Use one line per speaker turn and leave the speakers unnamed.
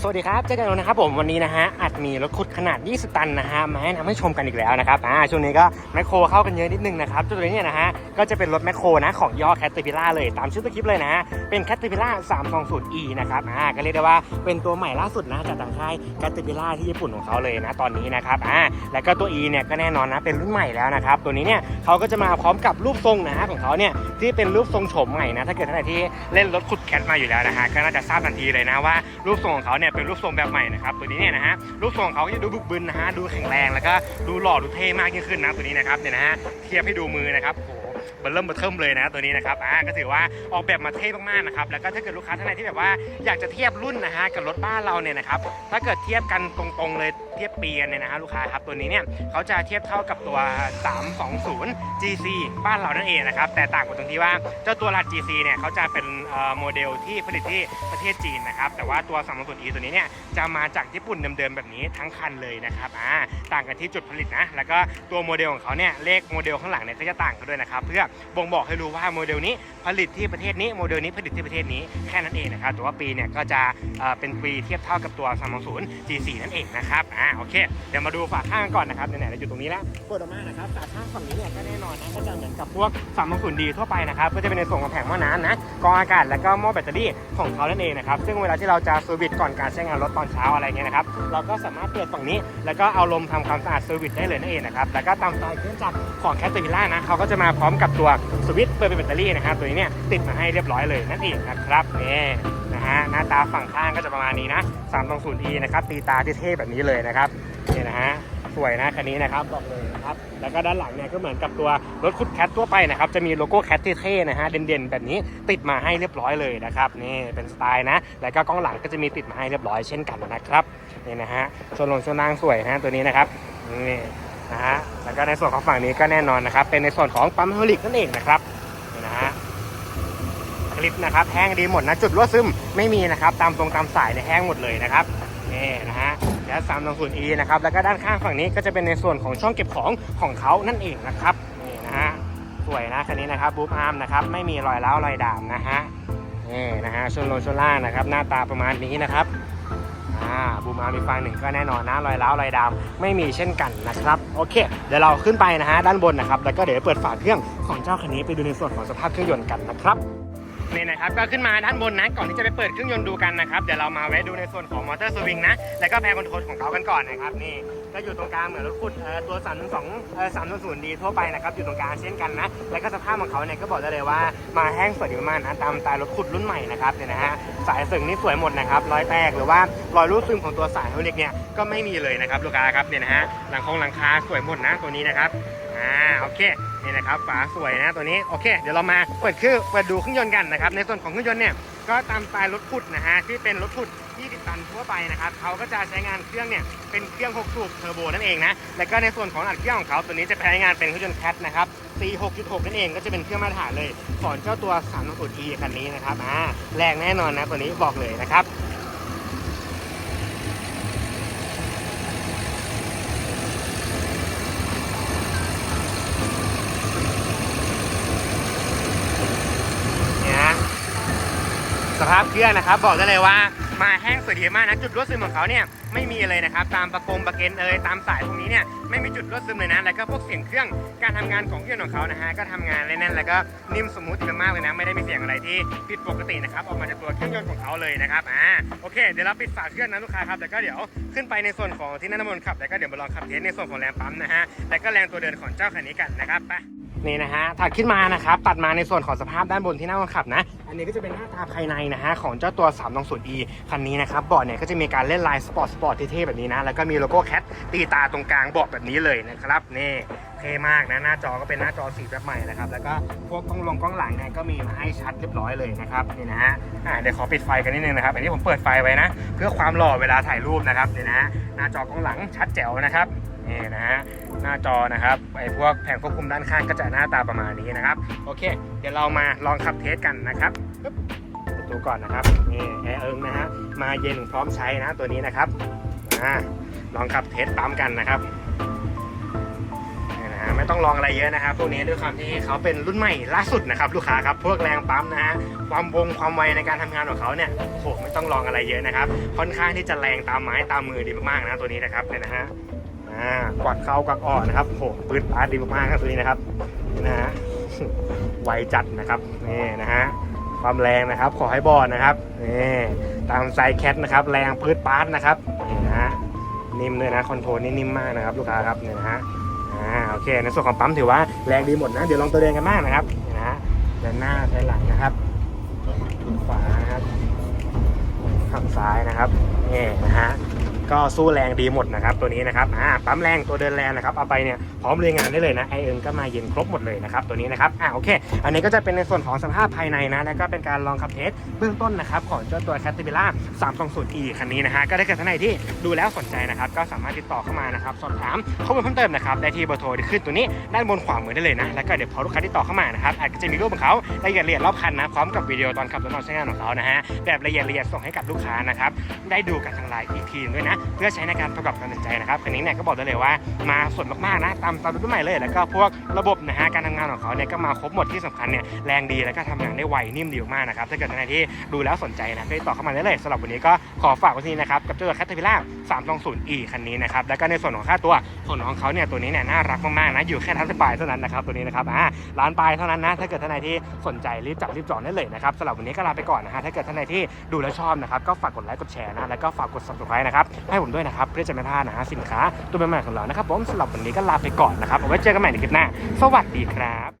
สวัสดีครับ เจอกันแล้วนะครับผมวันนี้นะฮะอาจมีรถขุดขนาด 20 ตันนะฮะมาให้นำให้ชมกันอีกแล้วนะครับอ่าช่วงนี้ก็แมคโครเข้ากันเยอะนิดนึงนะครับตัวนี้เนี่ยนะฮะก็จะเป็นรถแมคโครนะของย่อแคทเตอร์พิล่าเลยตามชื่อตัวคลิปเลยนะฮะเป็นแคทเตอร์พิล่า 320e นะครับอ่าก็เรียกได้ว่าเป็นตัวใหม่ล่าสุดนะจากทางค่ายแคทเตอร์พิล่าที่ญี่ปุ่นของเขาเลยนะตอนนี้นะครับอ่าแล้วก็ตัว e เนี่ยก็แน่นอนนะเป็นรุ่นใหม่แล้วนะครับตัวนี้เนี่ยเขาก็จะมาพร้อมกับรูปทรงนะฮะของเขาเนี่ยที่เป็นรูปทรงโฉมใหม่นะถ้าเกิดท่านไหนที่เล่นรถขุดแคทมาอยู่แล้วนะฮะก็น่าจะทราบทันทีเลยนะว่ารูปทรงของเขาเนี่ยเป็นรูปทรงแบบใหม่นะครับตัวนี้เนี่ยนะฮะรูปทรงของเขาจะดูบึกบึนนะฮะดูแข็งแรงแล้วก็ดูหล่อดูเท่มากยิ่งขึ้นนะตัวนี้นะครับเนี่ยนะฮะเทียบให้ดูมือนะครับโอ้โหเบิ่มเริ่มเบิ่มเทิมเลยนะตัวนี้นะครับอ่าก็ถือว่าออกแบบมาเท่มากๆนะครับแล้วก็ถ้าเกิดลูกค้าท่านไหนที่แบบว่าอยากจะเทียบรุ่นนะฮะกับรถบ้านเราเนี่ยนะครับถ้าเกิดเทียบกันตรงๆเลยเทียบปีกันเนี่ยนะฮะลูกค้าครับตัวนี้เนี่ยเขาจะเทียบเท่ากับตัว 320 GC บ้านเรานั่นเองนะครับแต่ต่างกันตรงที่ว่าเจ้าตัวรัด GC เนี่ยเขาจะเป็นโมเดลที่ผลิตที่ประเทศจีนนะครับแต่ว่าตัว320 E ตัวนี้เนี่ยจะมาจากญี่ปุ่นเดิมๆแบบนี้ทั้งคันเลยนะครับอ่าต่างกันที่จุดผลิตนะ แล้วก็ตัวโมเดลของเขาเนี่ยเลขโมเดลข้างหลังเนี่ยก็จะต่างกันด้วยนะครับเพื่อบ่งบอกให้รู้ว่าโมเดลนี้ผลิตที่ประเทศนี้โมเดลนี้ผลิตที่ประเทศนี้แค่นั้นเองนะครับแต่ว่าปีเนี่ยก็จะเอ่อเป็นปีเทียบเท่ากับตัว 320 G4 นั่นเองนะครับอ่าโอเคเดี๋ยวมาดูฝาข้างก่อนนะครับไหนๆเราอยู่ตรงนี้แล้วเปิดออกมานะครับฝาข้างฝั่งนี้เนี่ยก็แน่นอนนะก็จะเหมือนกับพวก 320 D ทั่วไปนะครับก็จะเป็นในส่วนของแผงหม้อน้ำนะกรองอากาศแล้วก็หม้อแบตเตอรี่ของเขานั่นเองนะครับซึ่งเวลาที่เราจะเซอร์วิสก่อนการใช้งานรถตอนเช้าอะไรเงี้ยนะครับ เราก็สามารถเปิดฝั่งนี้ แล้วก็เอาลมทำความสะอาดเซอร์วิสได้เลยนั่นเองนะครับ แล้วก็ตามสไตล์เครื่องจักรของแคทเตอร์พิล่านะเขาก็จะมาพร้อมกับตัวสวิตช์เปิดเป็นแบตเตอรี่นะครับ ตัวนี้เนี่ยติดมาให้เรียบร้อยเลยนั่นเองนะครับนี่นะฮะหน้าตาฝั่งข้างก็จะประมาณนี้นะ 320 e นะครับตีตาเท่ๆแบบนี้เลยนะครับนี่นะฮะสวยนะคันนี้นะครับบอกเลยนะครับแล้วก็ด้านหลังเนี่ยก็เหมือนกับตัว รถคุดแคททั่วไปนะครับจะมีโลโก้แคทเท่ๆนะฮะเด่นๆ แบบนี้ติดมาให้เรียบร้อยเลยนะครับนี่เป็นสไตล์นะ แล้วก็กล้องหลังก็จะมีติดมาให้เรียบร้อยเช่นกันนะครับนี่นะฮะส่วนลงส่วนนางสวยนะตัวนี้นะครับนี่นะฮะแล้วก็ในส่วนของฝั่งนี้ก็แน่นอนนะครับ เป็นในส่วนของปั๊มเฮลิกนั่นเองนะครับนี่นะฮะคลิปนะครับแห้งดีหมดนะจุดรั่วซึมไม่มีนะครับตามตรงตามสายเนี่ยแห้งหมดเลยนะครับนี่นะฮะแล้วสามตรงศูนย์ e นะครับแล้วก็ด้านข้างฝั่งนี้ก็จะเป็นในส่วนของช่องเก็บของของเขานั่นเองนะครับ สวยนะคันนี้นะครับบูปอาร์มนะครับไม่มีรอยร้าวรอยด่างนะฮะนี่นะฮะช่วงลช่วงล่างนะครับหน้าตาประมาณนี้นะครับอ่าบูมอาร์มอีกฝั่งหนึ่งก็แน่นอนนะรอยร้าวรอยดำไม่มีเช่นกันนะครับโอเค เดี๋ยวเราขึ้นไปนะฮะด้านบนนะครับแล้วก็เดี๋ยวเปิดฝาเครื่องของเจ้าคันนี้ไปดูในส่วนของสภาพเครื่องยนต์กันนะครับนี่นะครับก็ขึ้นมาด้านบนนะก่อนที่จะไปเปิดเครื่องยนต์ดูกันนะครับเดี๋ยวเรามาแวะดูในส่วนของมอเตอร์สวิงนะแล้วก็แพรคอนโทรลของเขากันก่อนนะครับนี่ ก็อยู่ตรงกลางเหมือนรถขุดเอ่อตัว3 2เอ่อ3 0ดีทั่วไปนะครับอยู่ตรงกลางเช่นกันนะ แล้วก็สภาพของเขาเนี่ยก็บอกได้เลยว่ามาแห้งสวยดีมากนะตามตล์รถขุดรุ่นใหม่นะครับเนี่ยนะฮะสายสึงนี่สวยหมดนะครับรอยแตกหรือว่ารอยรูดซึมของตัวสายเฮลิกเนี่ยก็ไม่มีเลยนะครับลูกค้าครับเนี่ยนะฮะหลังคงหลังคาสวยหมดนะตัวนี้นะครับอ่าโอเคนี่นะครับฝาสวยนะตัวนี้โอเค เดี๋ยวเรามาเปิดเครื่องเปิดดูเครื่องยนต์กันนะครับในส่วนของเครื่องยนต์เนี่ย ก็ตามสไตล์รถขุดนะฮะที่เป็นรถขุด20ตันทั่วไปนะครับเขาก็จะใช้งานเครื่องเนี่ยเป็นเครื่อง6สูบเทอร์โบนั่นเองนะแล้วก็ในส่วนของอัดเครื่องของเขาตัวนี้จะใช้งานเป็นเครื่องยนต์แคทนะครับ C6.6 นั่นเองก็จะเป็นเครื่องมาตรฐานเลยขอนเจ้าตัว3 0 e คันนี้นะครับอ่าแรงแน่นอนนะตัวนี้บอกเลยนะครับ เนี่ยนะ สภาพเครื่องนะครับ บอกได้เลยว่ามาแห้งสวยดีมากนะจุดรั่วซึมของเขาเนี่ยไม่มีเลยนะครับ ตามประกงประเกนเอยตามสายพวกนี้เนี่ยไม่มีจุดรั่วซึมเลยนะแล้วก็พวกเสียงเครื่องการทำงานของเครื่องของเขานะฮะก็ทำงานแน่นแล้วก็นิ่มสมูทดีมากเลยนะ ไม่ได้มีเสียงอะไรที่ผิดปกตินะครับออกมาจากตัวเครื่องยนต์ของเขาเลยนะครับอ่าโอเคเดี๋ยวเราปิดฝาเครื่องนะลูกค้าครับแล้วก็เดี๋ยวขึ้นไปในส่วนของที่นั่นน้ำมนขับแล้วก็เดี๋ยวมาลองขับเทสในส่วนของแรงปั๊มนะฮะแล้วก็แรงตัวเดินของเจ้าคันนี้กันนะครับไปนี่นะฮะถัดขึ้นมานะครับตัดมาในส่วนของสภาพด้านบนที่นั่งคนขับนะ อันนี้ก็จะเป็นหน้าตาภายในนะฮะของเจ้าตัว 320e คันนี้นะครับเบาะเนี่ยก็จะมีการเล่นลายสปอร์ตสปอร์ตเท่ๆแบบนี้นะ แล้วก็มีโลโก้แคทตีตาตรงกลางเบาะแบบนี้เลยนะครับนี่เท่มากนะหน้าจอก็เป็นหน้าจอสีแบบใหม่นะครับ แล้วก็พวกกล้องลงกล้องหลังเนี่ยก็มีมาให้ชัดเรียบร้อยเลยนะครับนี่นะฮะอ่าเดี๋ยวขอปิดไฟกันนิดนึงนะครับ อันนี้ผมเปิดไฟไว้นะ เพื่อความหล่อเวลาถ่ายรูปนะครับนี่นะฮะหน้าจอกล้องหลังชัดแจ๋วนะครับ นี่นะฮะหน้าจอนะครับไอ้พวกแผงควบคุมด้านข้างก็จะหน้าตาประมาณนี้นะครับ โอเค เดี๋ยวเรามาลองขับเทสกันนะครับปึ๊บประตูก่อนนะครับนี่แอร์เอิงนะฮะมาเย็นพร้อมใช้นะตัวนี้นะครับอ่าลองขับเทสปั๊มกันนะครับนี่นะฮะไม่ต้องลองอะไรเยอะนะครับพวกนี้ด้วยความที่เขาเป็นรุ่นใหม่ล่าสุดนะครับ ลูกค้าครับพวกแรงปั๊มนะฮะความวงความไวในการทำงานของเขาเนี่ยโอ้โหไม่ต้องลองอะไรเยอะนะครับ ค่อนข้างที่จะแรงตามไม้ตามมือดีมากๆนะตัวนี้นะครับเนี่ยนะฮะ อ่ากวักเข้ากวักออกนะครับโหปืนปาดดีมากๆครับตัวนี้นะครับนี่นะฮะไวจัดนะครับนี่นะฮะความแรงนะครับ ขอให้บอดนะครับนี่ตามไซแคทนะครับ แรงพืดปาร์ตนะครับนี่นะฮะนิ่มเลยนะคอนโทรลนี่นิ่มมากนะครับ ลูกค้าครับเนี่ยนะฮะอ่าโอเคในส่วนของปั๊มถือว่าแรงดีหมดนะ เดี๋ยวลองตัวเดินกันบ้างนะครับนี่นะฮะเดินหน้าเดินหลังนะครับขวานะครับข้างซ้ายนะครับนี่นะฮะ ก็สู้แรงดีหมดนะครับตัวนี้นะครับอ่าปั๊มแรงตัวเดินแรงนะครับเอาไปเนี่ยพร้อมเรียงงานได้เลยนะไอเอิงก็มาเย็นครบหมดเลยนะครับตัวนี้นะครับอ่าโอเค อันนี้ก็จะเป็นในส่วนของสภาพภายในนะแล้วก็เป็นการลองขับเทสเบื้องต้นนะครับของเจ้าตัว c a t e r p i l l a r 320e คันนี้นะฮะก็ได้เกิดท่านใดที่ดูแล้วสนใจนะครับก็สามารถติดต่อเข้ามานะครับสอบถามข้อมูลเพิ่มเติมนะครับได้ที่เบอร์โทรที่ขึ้นตัวนี้ด้านบนขวามือได้เลยนะแล้วก็เดี๋ยวพอลูกค้าติดต่อเข้ามานะครับอาจจะมีรูปของเขารายละเอียดรอบคันนะพร้อมกับวิดีโอตอนขับรถนอกใช้งานของเขานะฮะแบบละเอียดละเอียดส่งให้กับลูกค้านะครับได้ดูกันทางไลน์อีกทีด้วยนะเพื่อใช้ในการประกอบการตัดสินใจนะครับคันนี้เนี่ยก็บอกได้เลยว่ามาสดมากๆนะตามตามรุ่นใหม่เลย แล้วก็พวกระบบนะฮะการทำงานของเขาเนี่ยก็มาครบหมดที่สำคัญเนี่ยแรงดีแล้วก็ทำงานได้ไวนิ่มดีมากนะครับถ้าเกิดท่านใดที่ดูแล้วสนใจนะก็ติดต่อเข้ามาได้เลยสำหรับวันนี้ก็ขอฝากไว้ที่นี่นะครับกับเจ้าแคทเทอร์พิล่า 320e คันนี้นะครับแล้วก็ในส่วนของค่าตัวของน้องเขาเนี่ยตัวนี้เนี่ยน่ารักมากๆนะอยู่แค่ทันสปายเท่านั้นนะครับตัวนี้นะครับอ่าล้านปลายเท่านั้นนะถ้าเกิดท่านใดที่สนใจรีบจับรีบจองได้เลยนะครับสำหรับวันนี้ก็ลาไปก่อนนะฮะถ้าเกิดท่านใดที่ดูแล้วชอบนะครับก็ฝากกดไลค์กดแชร์นะแล้วก็ฝากกด subscribe นะครับให้ผมด้วยนะครับเพื่อจะไม่พลาดนะฮะสินค้าตัวใหม่ๆของเรานะครับผมสำหรับวันนี้ก็ลาไปก่อนนะครับเอาไว้เจอกันใหม่ในคลิปหน้า สวัสดีครับ